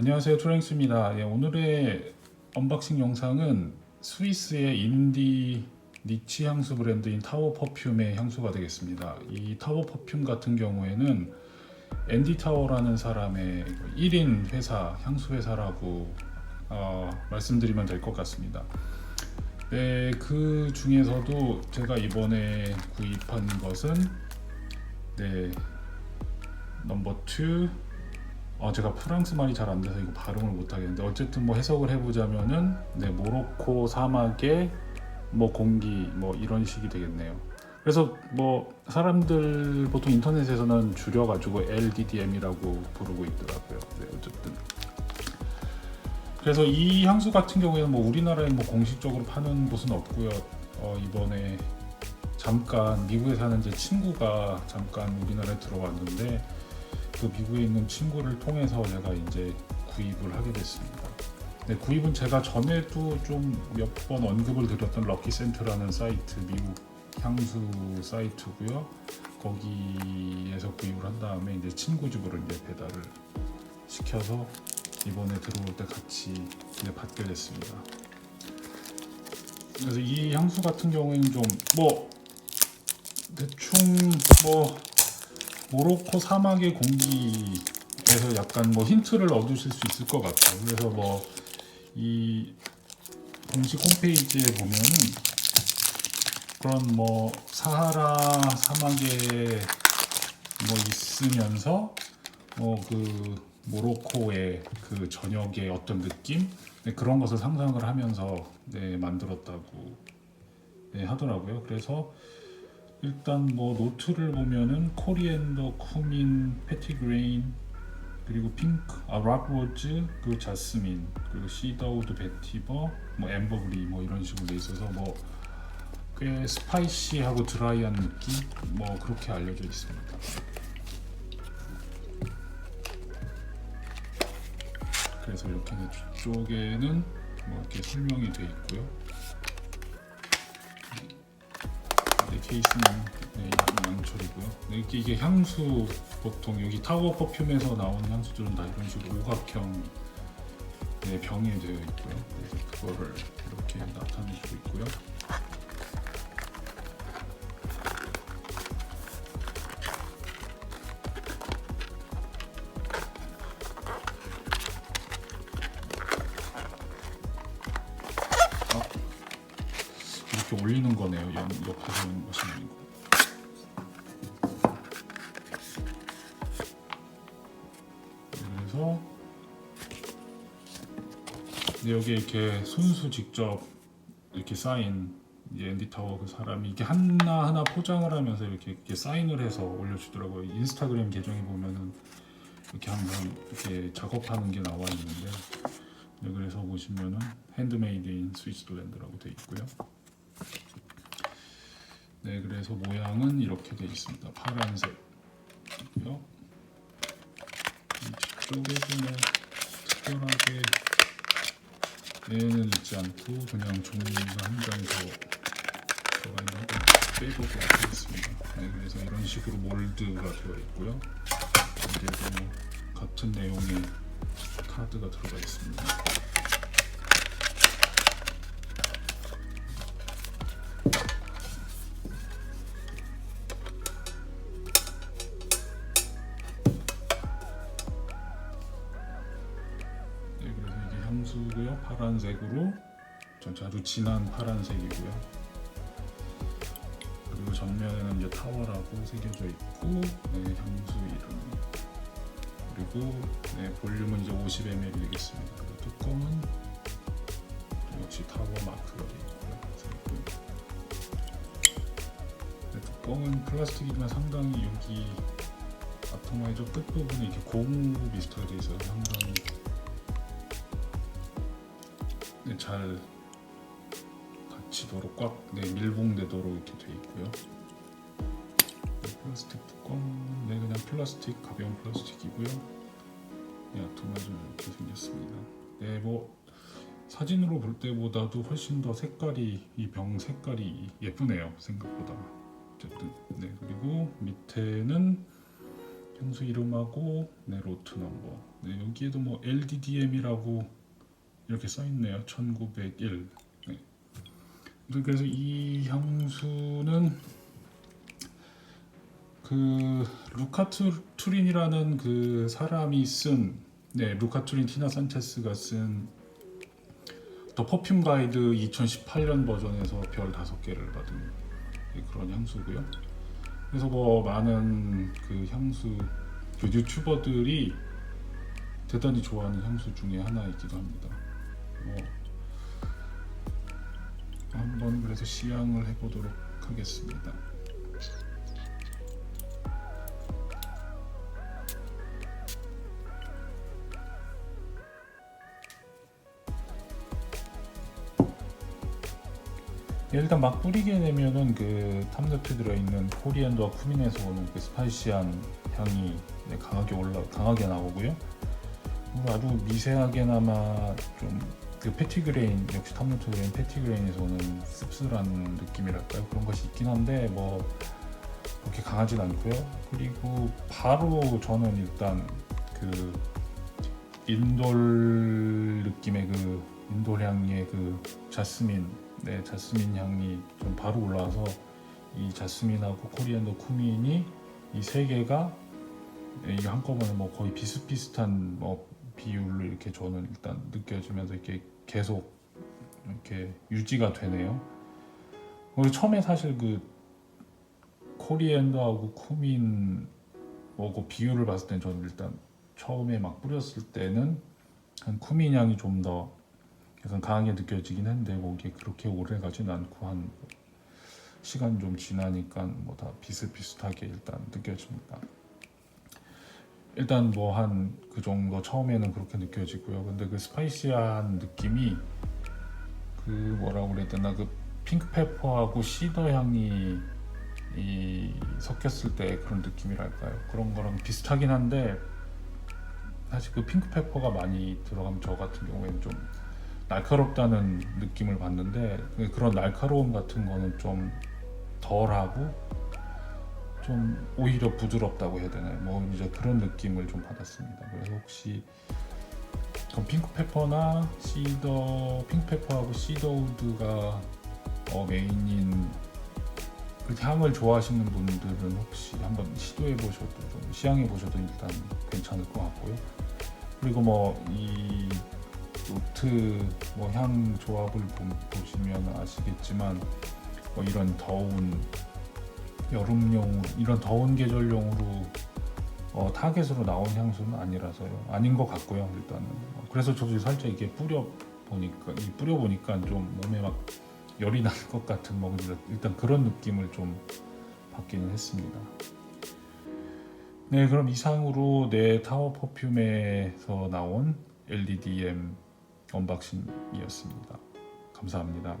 안녕하세요 투랭스입니다. 예, 오늘의 언박싱 영상은 스위스의 인디 니치 향수 브랜드인 타워 퍼퓸의 향수가 되겠습니다. 이 타워 퍼퓸 같은 경우에는 앤디 타워라는 사람의 1인 회사 향수 회사라고 어, 말씀드리면 될 것 같습니다. 네, 그 중에서도 제가 이번에 구입한 것은 네 넘버 2 어, 제가 프랑스 말이 잘 안 돼서 이거 발음을 못 하겠는데 어쨌든 뭐 해석을 해보자면은 네 모로코 사막의 뭐 공기 뭐 이런 식이 되겠네요. 그래서 뭐 사람들 보통 인터넷에서는 줄여가지고 LDDM이라고 부르고 있더라고요. 네 어쨌든 그래서 이 향수 같은 경우에는 뭐 우리나라에 뭐 공식적으로 파는 곳은 없고요. 어, 이번에 잠깐 미국에 사는 제 친구가 잠깐 우리나라에 들어왔는데 그 미국에 있는 친구를 통해서 제가 이제 구입을 하게 됐습니다. 네, 구입은 제가 전에도 좀 몇 번 언급을 드렸던 럭키 센트라는 사이트 미국 향수 사이트고요. 거기에서 구입을 한 다음에 이제 친구 집으로 이제 배달을 시켜서 이번에 들어올 때 같이 이제 받게 됐습니다. 그래서 이 향수 같은 경우에는 좀 뭐 대충 뭐 모로코 사막의 공기에서 약간 뭐 힌트를 얻으실 수 있을 것 같아요. 그래서 뭐 이 공식 홈페이지에 보면은 그런 뭐 사하라 사막에 뭐 있으면서 뭐그 모로코의 그 저녁의 어떤 느낌 네, 그런 것을 상상을 하면서 네, 만들었다고 네, 하더라고요. 그래서 일단 뭐 노트를 보면은 코리앤더, 쿠민, 패티그레인 그리고 핑크, 아 락로즈, 그리고 자스민, 그리고 시더우드, 베티버, 뭐 엠버브리 뭐 이런 식으로 돼 있어서 뭐 꽤 스파이시하고 드라이한 느낌 뭐 그렇게 알려져 있습니다. 그래서 이렇게 뒤쪽에는 뭐 이렇게 설명이 돼 있고요. 케이스는 네, 양철이고요. 네, 이게, 이게 향수 보통 여기 타워 퍼퓸에서 나오는 향수들은 다 이런 식으로 오각형 네, 병에 되어 있고요. 그래서 그거를 이렇게 나타내고 있고요. 이렇게 올리는 거네요. 옆, 옆에서 보시는 거. 그래서 여기 이렇게 손수 직접 이렇게 이제 앤디 타워 그 사람이 이게 하나 하나 포장을 하면서 이렇게, 이렇게 사인을 해서 올려주더라고요. 인스타그램 계정에 보면은 이렇게 항상 이렇게 작업하는 게 나와 있는데 네, 그래서 보시면은 핸드메이드 인 스위스랜드라고 돼 있고요. 네, 그래서 모양은 이렇게 돼 있습니다. 파란색이고요. 이쪽에도 뭐 특별하게 얘는 있지 않고 그냥 종이가 한 장이 더 들어가 있는 거 빼보도록 하겠습니다. 네, 그래서 이런 식으로 몰드가 되어 있고요. 여기에도 뭐 같은 내용의 카드가 들어가 있습니다. 파란색으로 아주 진한 파란색이고요. 그리고 정면에는 이제 타워라고 새겨져 있고 네, 향수 이름 그리고 네, 볼륨은 이제 50ml 되겠습니다. 그리고 뚜껑은 역시 타워 마크가 되어 있고요. 네, 뚜껑은 플라스틱이지만 상당히 여기 아토마이저 끝부분에 이렇게 고무 비슷하게 되어 있어서 상당히 잘 닫히도록 꽉 네, 밀봉되도록 이렇게 돼 있고요. 네, 플라스틱 뚜껑, 네 그냥 플라스틱 가벼운 플라스틱이고요. 네, 아토마이저 이렇게 생겼습니다. 네, 뭐 사진으로 볼 때보다도 훨씬 더 색깔이 이 병 색깔이 예쁘네요 생각보다. 어쨌든 네 그리고 밑에는 향수 이름하고 네 로트 넘버 네, 여기에도 뭐 LDDM이라고 이렇게 써 있네요. 1901. 네. 그래서 이 향수는 그 루카 투- 투린이라는 그 사람이 쓴 네, 루카 투린 티나 산체스가 쓴 더 퍼퓸 가이드 2018년 버전에서 별 다섯 개를 받은 그런 향수고요. 그래서 뭐 많은 그 향수 그 유튜버들이 대단히 좋아하는 향수 중에 하나이기도 합니다. 뭐 한번 그래서 시향을 해보도록 하겠습니다. 예, 일단 막 뿌리게 되면은 그 탑노트 들어있는 코리안도와 쿠민에서 오는 그 스파이시한 향이 네, 강하게 올라 강하게 나오고요. 아주 미세하게나마 좀 그 패티그레인 역시 탑노트 들어있는 패티그레인에서 오는 씁쓸한 느낌이랄까요 그런 것이 있긴 한데 뭐 그렇게 강하진 않고요. 그리고 바로 저는 일단 그 인돌 느낌의 그 인돌 향의 그 자스민 네, 자스민 향이 좀 바로 올라와서 이 자스민하고 코리안더 쿠민이 이 세 개가 네, 이게 한꺼번에 뭐 거의 비슷비슷한 뭐 비율로 이렇게 저는 일단 느껴지면서 이렇게 계속 이렇게 유지가 되네요. 그리고 처음에 사실 그 코리앤더하고 쿠민 뭐그 비율을 봤을 땐 저는 일단 처음에 막 뿌렸을 때는 한 쿠민 향이 좀 더 약간 강하게 느껴지긴 했는데 뭐 이게 그렇게 오래 가진 않고 한 시간 좀 지나니까 뭐 다 비슷비슷하게 일단 느껴집니다. 일단 뭐 한 그 정도 처음에는 그렇게 느껴지고요. 근데 그 스파이시한 느낌이 그 뭐라고 그래야 되나 그 핑크페퍼하고 시더 향이 이 섞였을 때 그런 느낌이랄까요? 그런 거랑 비슷하긴 한데 사실 그 핑크페퍼가 많이 들어가면 저 같은 경우에는 좀 날카롭다는 느낌을 받는데 그런 날카로움 같은 거는 좀 덜하고 좀 오히려 부드럽다고 해야 되나요? 뭐 이제 그런 느낌을 좀 받았습니다. 그래서 혹시 핑크페퍼나 시더 핑크페퍼하고 시더우드가 어, 메인인 그 향을 좋아하시는 분들은 혹시 한번 시도해 보셔도 좀 시향해 보셔도 일단 괜찮을 것 같고요. 그리고 뭐 이 노트 뭐 향 조합을 보- 보시면 아시겠지만 뭐 이런 더운 여름용 이런 더운 계절용으로 어, 타겟으로 나온 향수는 아니라서요. 아닌 것 같고요. 일단은 어, 그래서 저도 살짝 이게 뿌려 보니까 이 뿌려 보니까 좀 몸에 막 열이 날 것 같은 뭐 일단 그런 느낌을 좀 받기는 했습니다. 네, 그럼 이상으로 내 타워 퍼퓸에서 나온 LDDM 언박싱이었습니다. 감사합니다.